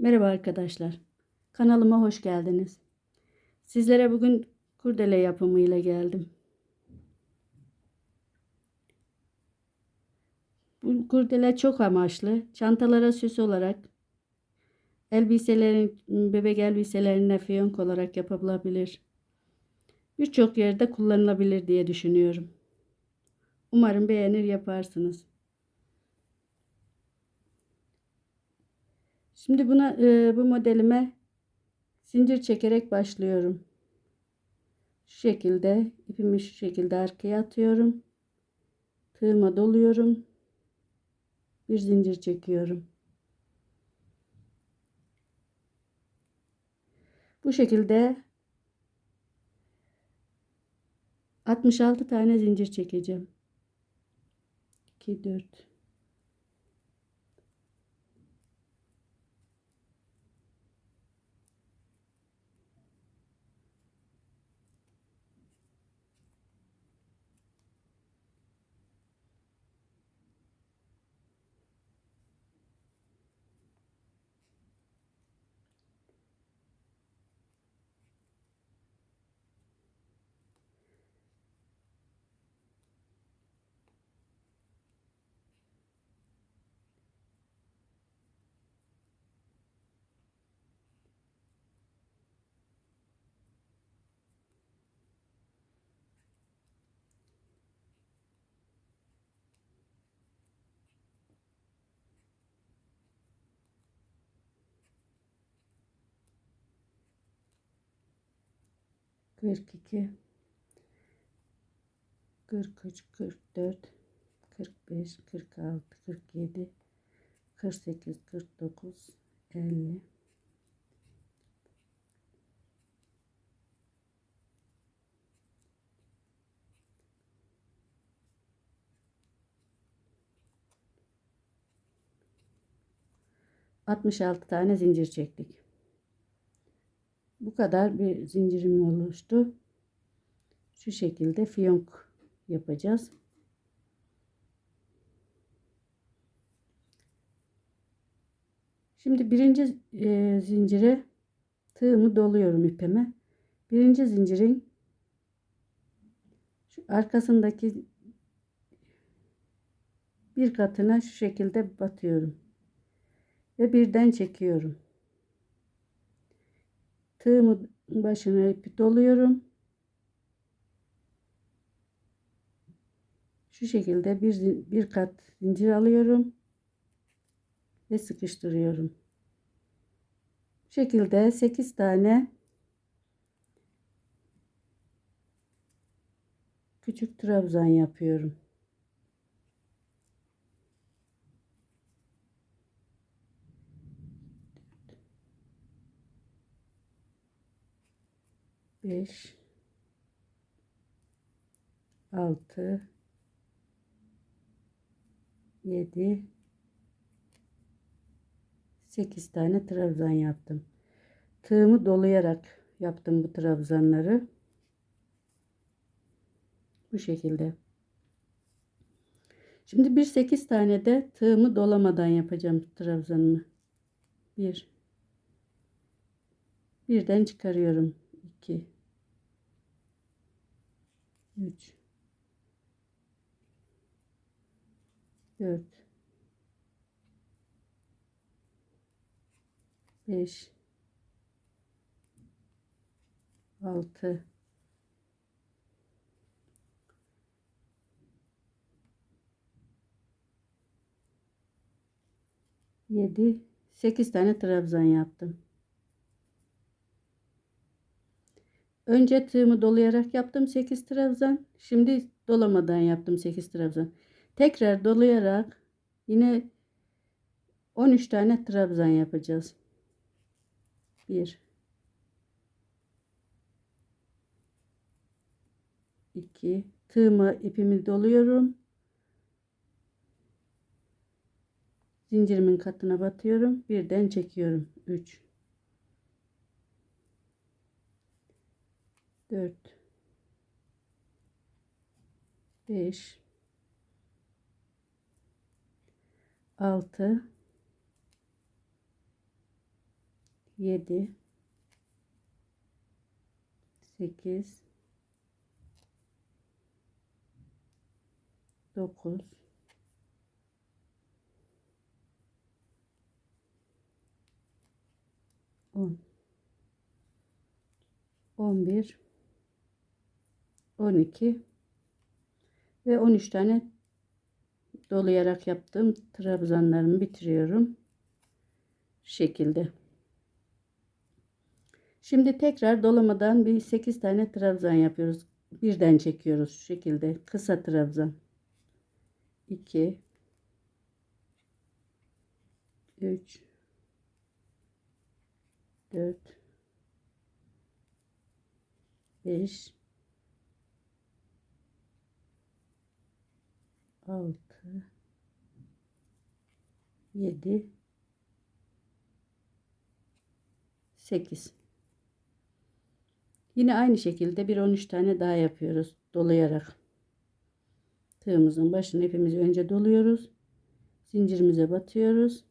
Merhaba arkadaşlar. Kanalıma hoş geldiniz. Sizlere bugün kurdele yapımı ile geldim. Bu kurdele çok amaçlı. Çantalara süs olarak, elbiselerin, bebek elbiselerine fiyonk olarak yapılabilir. Birçok yerde kullanılabilir diye düşünüyorum. Umarım beğenir yaparsınız. Şimdi buna e, bu modelime zincir çekerek başlıyorum. Şu şekilde ipimi şu şekilde arkaya atıyorum. Tığıma doluyorum. Bir zincir çekiyorum. Bu şekilde 66 tane zincir çekeceğim. 2 4 42 43 44 45 46 47 48 49 50 66 tane zincir çektik. Bu kadar bir zincirim oluştu. Şu şekilde fiyonk yapacağız. Şimdi birinci e, zincire tığımı doluyorum ipime. Birinci zincirin şu arkasındaki bir katına şu şekilde batıyorum. Ve birden çekiyorum. Tığımı başına ipi doluyorum. Şu şekilde bir, bir kat zincir alıyorum. Ve sıkıştırıyorum. Bu şekilde 8 tane küçük trabzan yapıyorum. Beş, altı, yedi, sekiz tane trabzan yaptım. Tığımı dolayarak yaptım bu trabzanları. Bu şekilde. Şimdi bir sekiz tane de tığımı dolamadan yapacağım trabzanımı. Bir. Birden çıkarıyorum. 2 3 4 5 6 7 8 tane trabzan yaptım. Önce tığımı dolayarak yaptım 8 trabzan. Şimdi dolamadan yaptım 8 trabzan. Tekrar dolayarak yine 13 tane trabzan yapacağız. 1 2 tığımı ipimi doluyorum. Zincirimin katına batıyorum. Birden çekiyorum. 3 4 5 6 7 8 9 10 11 12 ve 13 tane dolayarak yaptığım trabzanlarımı bitiriyorum. Şu şekilde. Şimdi tekrar dolamadan bir 8 tane trabzan yapıyoruz. Birden çekiyoruz şu şekilde. Kısa trabzan. 2 3 4 5 6 7 8 Yine aynı şekilde bir 13 tane daha yapıyoruz dolayarak. Tığımızın başını ipimizi önce doluyoruz. Zincirimize batıyoruz.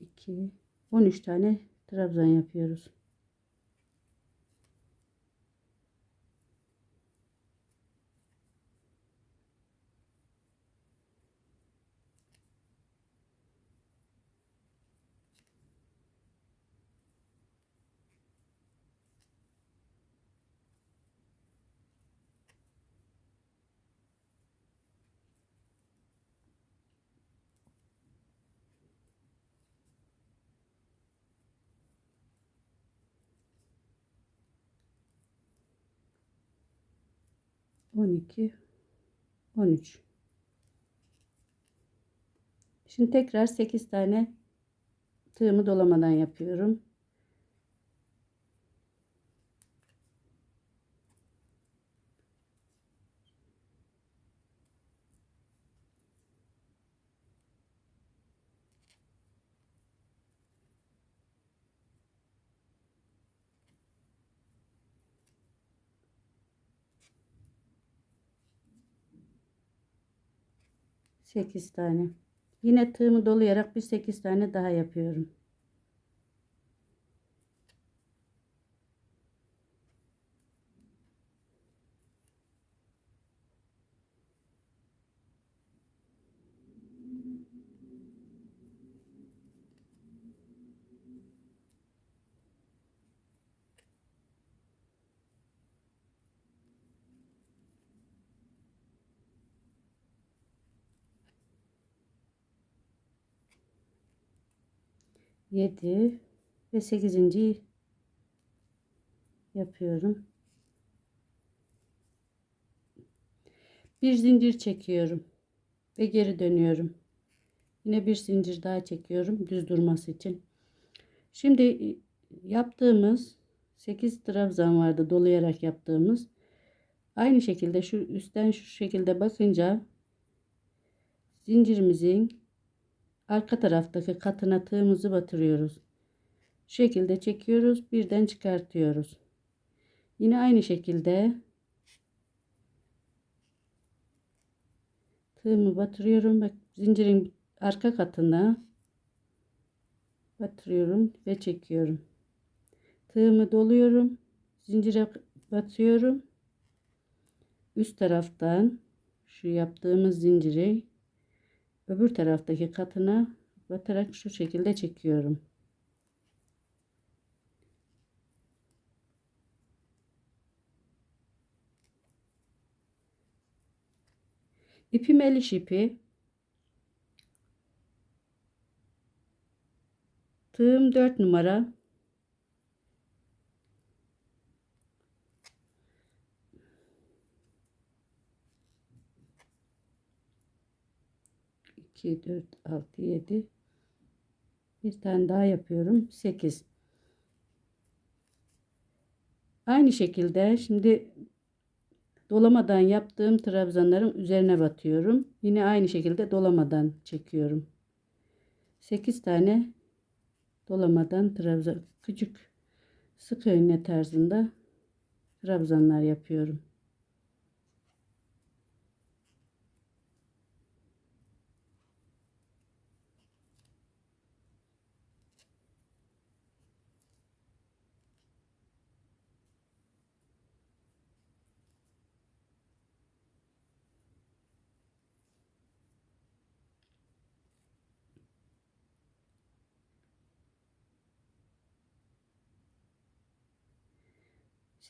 İki, 13 tane trabzan yapıyoruz. On iki, on üç. Şimdi tekrar 8 tane tığımı dolamadan yapıyorum. Sekiz tane. Yine tığımı dolayarak bir sekiz tane daha yapıyorum. Yedi ve sekizinciyi yapıyorum. Bir zincir çekiyorum ve geri dönüyorum. Yine bir zincir daha çekiyorum düz durması için. Şimdi yaptığımız 8 trabzan vardı dolayarak yaptığımız. Aynı şekilde şu üstten şu şekilde bakınca zincirimizin arka taraftaki katına tığımızı batırıyoruz. Şu şekilde çekiyoruz, birden çıkartıyoruz. Yine aynı şekilde tığımı batırıyorum. Bak zincirin arka katına batırıyorum ve çekiyorum. Tığımı doluyorum. Zincire batıyorum. Üst taraftan şu yaptığımız zinciri öbür taraftaki katına batarak şu şekilde çekiyorum. İpim el iş ipi. Tığım 4 numara. İki, dört, altı, yedi. Bir tane daha yapıyorum. Sekiz. Aynı şekilde şimdi dolamadan yaptığım trabzanların üzerine batıyorum. Yine aynı şekilde dolamadan çekiyorum. 8 tane dolamadan trabzan küçük sık iğne tarzında trabzanlar yapıyorum.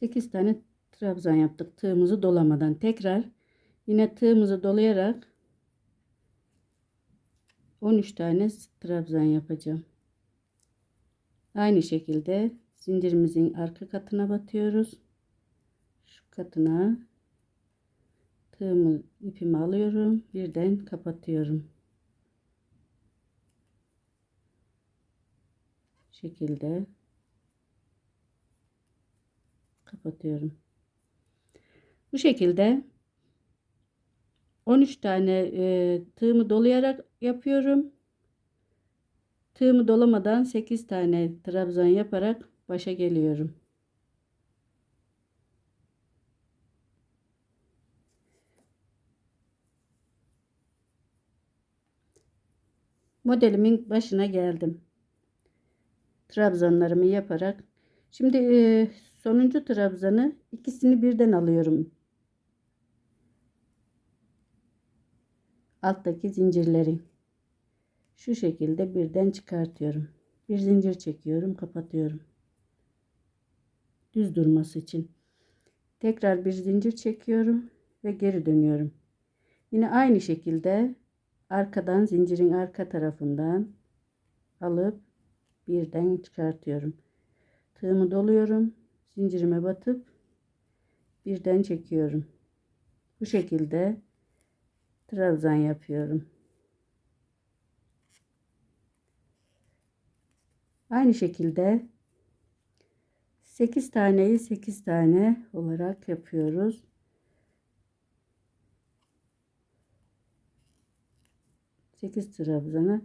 8 tane trabzan yaptık tığımızı dolamadan. Tekrar yine tığımızı dolayarak 13 tane trabzan yapacağım. Aynı şekilde zincirimizin arka katına batıyoruz. Şu katına tığımı ipimi alıyorum. Birden kapatıyorum. şekilde kapatıyorum. Bu şekilde 13 tane e, tığımı dolayarak yapıyorum. Tığımı dolamadan 8 tane trabzan yaparak başa geliyorum. Modelimin başına geldim. Trabzanlarımı yaparak şimdi e, sonuncu trabzanı ikisini birden alıyorum. Alttaki zincirleri şu şekilde birden çıkartıyorum. Bir zincir çekiyorum, kapatıyorum. Düz durması için. Tekrar bir zincir çekiyorum ve geri dönüyorum. Yine aynı şekilde arkadan zincirin arka tarafından alıp birden çıkartıyorum. Tığımı doluyorum. Zincirime batıp birden çekiyorum. Bu şekilde trabzan yapıyorum. Aynı şekilde 8 taneyi 8 tane olarak yapıyoruz. Sekiz trabzanı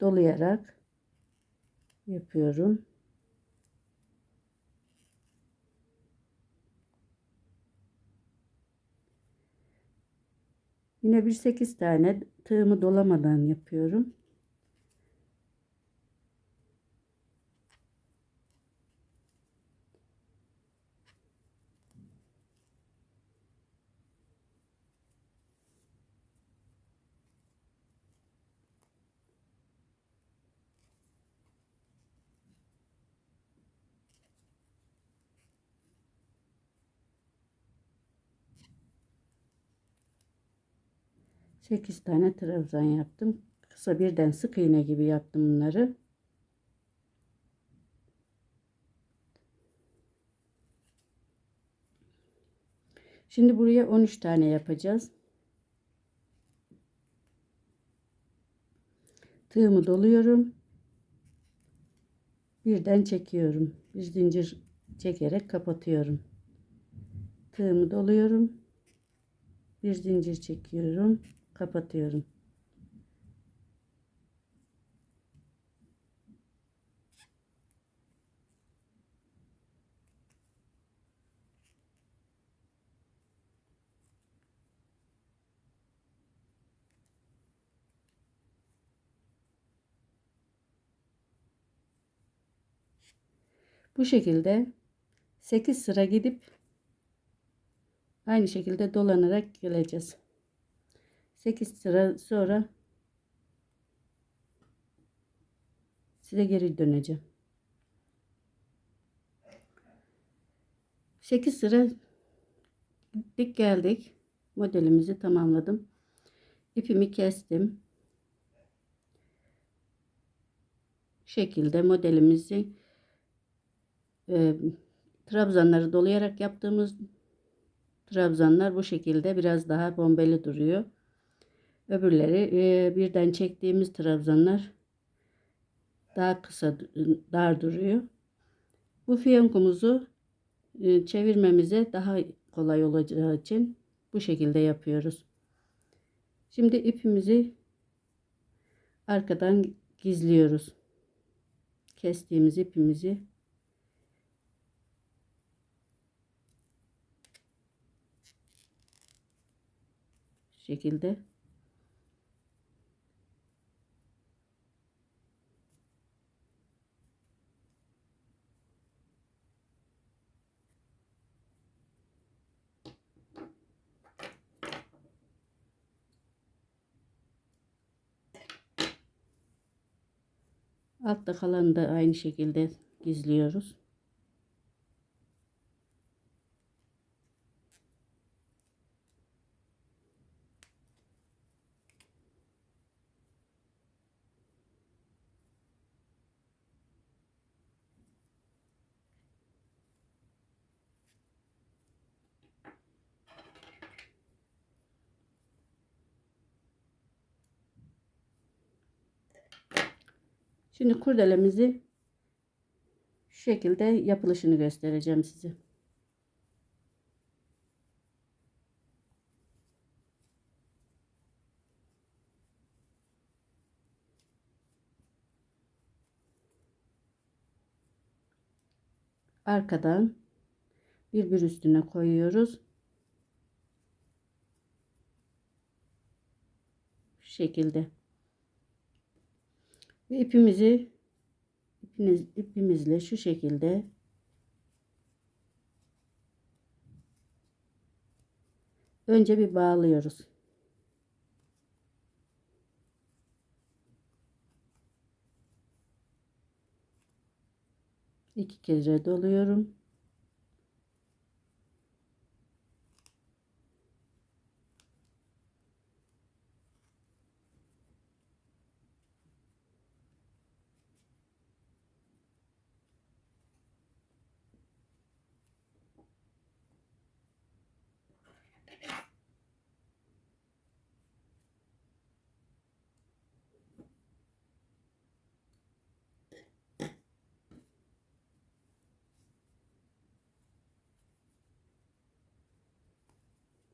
dolayarak yapıyorum. Yine bir 8 tane tığımı dolamadan yapıyorum. Sekiz tane trabzan yaptım. Kısa birden sık iğne gibi yaptım bunları. Şimdi buraya 13 tane yapacağız. Tığımı doluyorum. Birden çekiyorum. Bir zincir çekerek kapatıyorum. Tığımı doluyorum. Bir zincir çekiyorum. Kapatıyorum. Bu şekilde 8 sıra gidip aynı şekilde dolanarak geleceğiz. 8 sıra sonra size geri döneceğim. 8 sıra dik geldik. Modelimizi tamamladım. İpimi kestim. Şekilde modelimizi e, trabzanları dolayarak yaptığımız trabzanlar bu şekilde biraz daha bombeli duruyor. Öbürleri e, birden çektiğimiz trabzanlar daha kısa dar duruyor. Bu fiyonkumuzu e, çevirmemize daha kolay olacağı için bu şekilde yapıyoruz. Şimdi ipimizi arkadan gizliyoruz. Kestiğimiz ipimizi şekilde Altta kalanı da aynı şekilde gizliyoruz. Şimdi kurdelemizi şu şekilde yapılışını göstereceğim size. Arkadan bir bir üstüne koyuyoruz. Şu şekilde. Ve ipimizi ipiniz, ipimizle şu şekilde önce bir bağlıyoruz. İki kere doluyorum.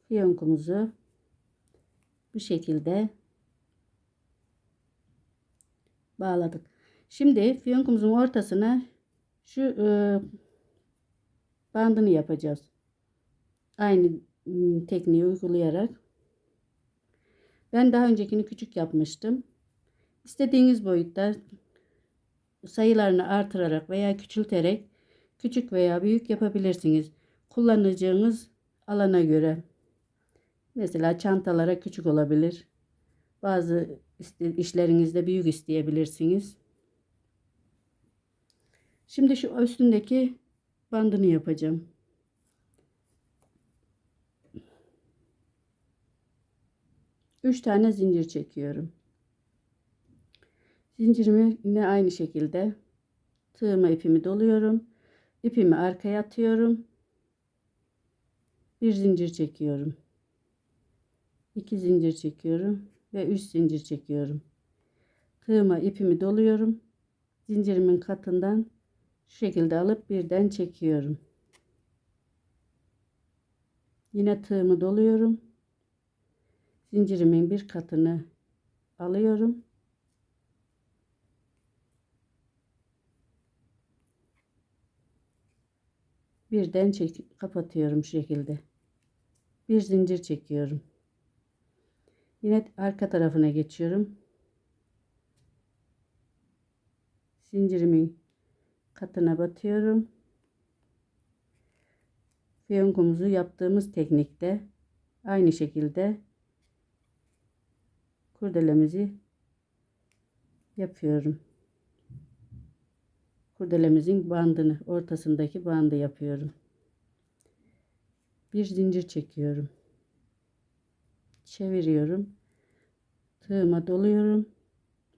Fiyonkumuzu bu şekilde bağladık. Şimdi fiyonkumuzun ortasına şu e, bandını yapacağız. Aynı ım, tekniği uygulayarak. Ben daha öncekini küçük yapmıştım. İstediğiniz boyutta sayılarını artırarak veya küçülterek küçük veya büyük yapabilirsiniz. Kullanacağınız alana göre. Mesela çantalara küçük olabilir. Bazı işlerinizde büyük isteyebilirsiniz. Şimdi şu üstündeki bandını yapacağım. Üç tane zincir çekiyorum. Zincirimi yine aynı şekilde tığıma ipimi doluyorum. İpimi arkaya atıyorum. Bir zincir çekiyorum. 2 zincir çekiyorum ve 3 zincir çekiyorum. Tığıma ipimi doluyorum. Zincirimin katından şu şekilde alıp birden çekiyorum. Yine tığımı doluyorum. Zincirimin bir katını alıyorum. Birden çek kapatıyorum şu şekilde. Bir zincir çekiyorum. Yine arka tarafına geçiyorum. Zincirimin katına batıyorum. Fiyonkumuzu yaptığımız teknikte aynı şekilde kurdelemizi yapıyorum. Kurdelemizin bandını ortasındaki bandı yapıyorum. Bir zincir çekiyorum çeviriyorum. Tığıma doluyorum.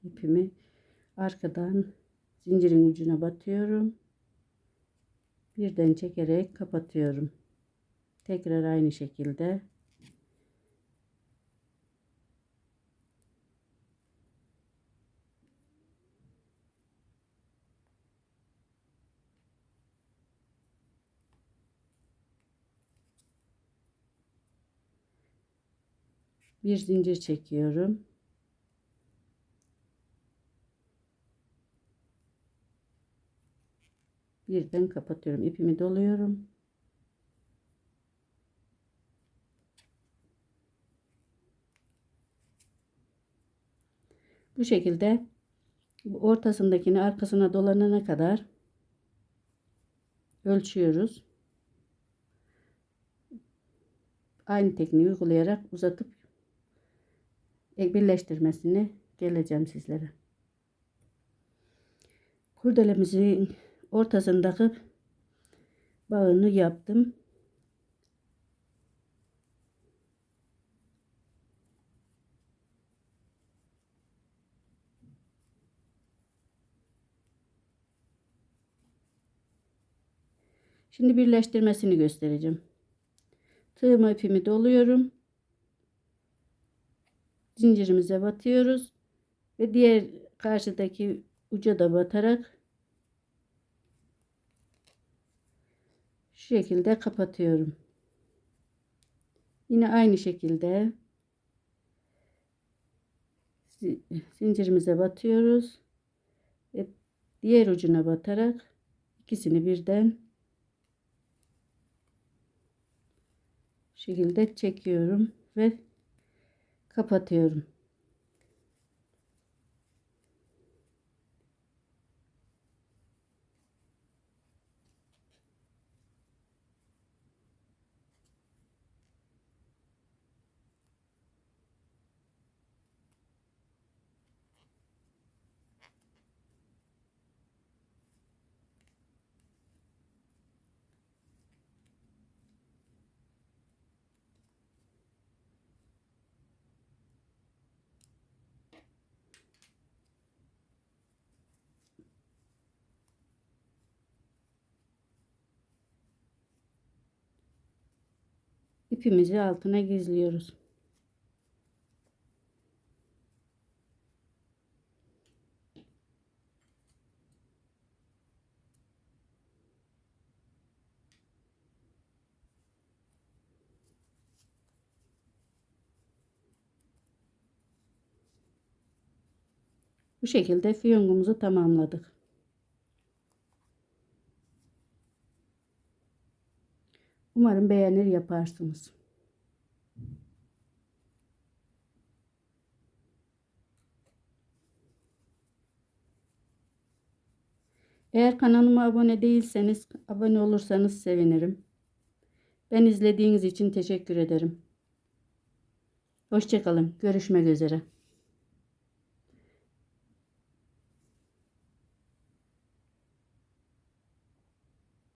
ipimi arkadan zincirin ucuna batıyorum. Birden çekerek kapatıyorum. Tekrar aynı şekilde bir zincir çekiyorum. Birden kapatıyorum. ipimi doluyorum. Bu şekilde ortasındakini arkasına dolanana kadar ölçüyoruz. Aynı tekniği uygulayarak uzatıp birleştirmesini geleceğim sizlere. Kurdelemizin ortasındaki bağını yaptım. Şimdi birleştirmesini göstereceğim. Tığıma ipimi doluyorum zincirimize batıyoruz ve diğer karşıdaki uca da batarak şu şekilde kapatıyorum. Yine aynı şekilde zi- zincirimize batıyoruz ve diğer ucuna batarak ikisini birden şekilde çekiyorum ve kapatıyorum. İpimizi altına gizliyoruz. Bu şekilde fiyongumuzu tamamladık. Umarım beğenir yaparsınız. Eğer kanalıma abone değilseniz abone olursanız sevinirim. Ben izlediğiniz için teşekkür ederim. Hoşçakalın. Görüşmek üzere.